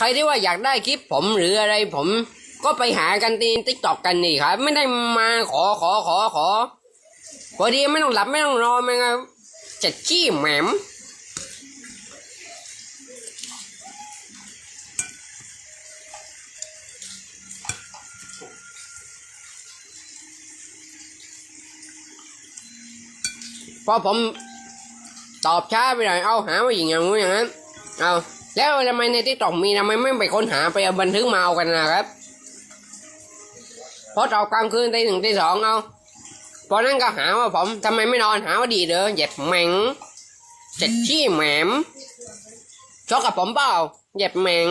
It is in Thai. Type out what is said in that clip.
ใครที่ว่าอยากได้คลิปผมหรืออะไรผม ก็ไปหากันในติ๊กตอกกันนี่ครับ ไม่ได้มาขอขอขอขอพอดีไม่ต้องหลับไม่ต้องนอนมันก็จะขี้แหมมพอผมตอบช้าไปหน่อยเอาหาว่าอย่างอย่างงู้อย่างนั้นเอา แล้วทำไมในที่ตอกมีทำไมไม่ไปค้นหาไปเอาบันทึกมาเอากันนะครับพอตอกกลางคืนตีหนึ่งตีสองเอาพอนั้นก็หาว่าผมทำไมไม่นอนหาว่าดีเด้อเหยียบแหมงเจ็ดชี้แหมมชบกับผมเปล่าเหยียบแหมง